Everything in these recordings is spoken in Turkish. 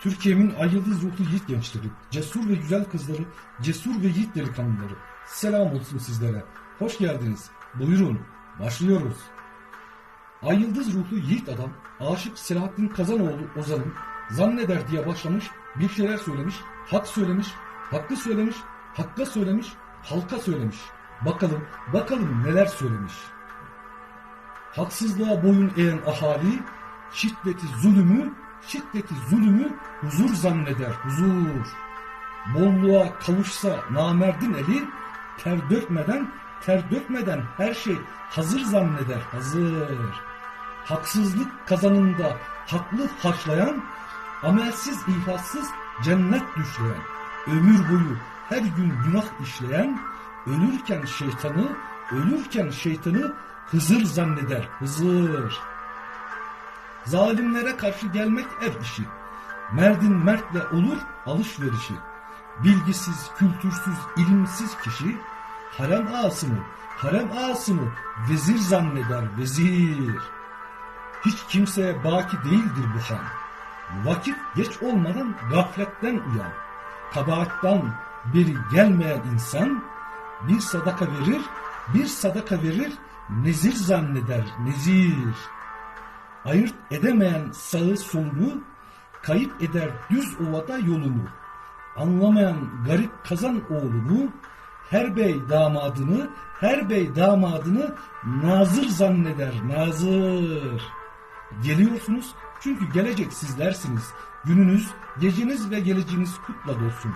Türkiye'min ay yıldız ruhlu yiğit gençleri, cesur ve güzel kızları, cesur ve yiğit delikanlıları. Selam olsun sizlere. Hoş geldiniz. Buyurun. Başlıyoruz. Ay yıldız ruhlu yiğit adam, aşık Selahattin Kazanoğlu Ozan'ın zanneder diye başlamış, bir şeyler söylemiş, hak söylemiş, haklı söylemiş, hakka söylemiş, halka söylemiş. Bakalım, bakalım neler söylemiş. Haksızlığa boyun eğen ahali, şiddeti zulümü, şiddeti zulümü huzur zanneder, huzur. Bolluğa kavuşsa namerdin eli, ter dökmeden, ter dökmeden her şey hazır zanneder, hazır. Haksızlık kazanında haklı haşlayan, amelsiz ihsassız cennet düşleyen, ömür boyu her gün günah işleyen, ölürken şeytanı, ölürken şeytanı Hızır zanneder, Hızır. Zalimlere karşı gelmek er işi. Merdin mertle olur alışverişi. Bilgisiz, kültürsüz, ilimsiz kişi harem ağasını, harem ağasını vezir zanneder, vezir. Hiç kimseye baki değildir bu han. Vakit geç olmadan gafletten uyan. Kabahattan beri gelmeyen insan bir sadaka verir, bir sadaka verir, nezir zanneder, nezir. Ayırt edemeyen sağı solunu, kayıp eder düz ovada yolunu. Anlamayan garip kazan oğlunu, her bey damadını, her bey damadını nazır zanneder, nazır. Geliyorsunuz çünkü gelecek sizlersiniz. Gününüz, geceniz ve geleceğiniz kutla dolsun.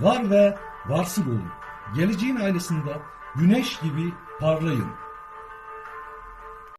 Var ve varsıl olun. Geleceğin ailesinde güneş gibi parlayın.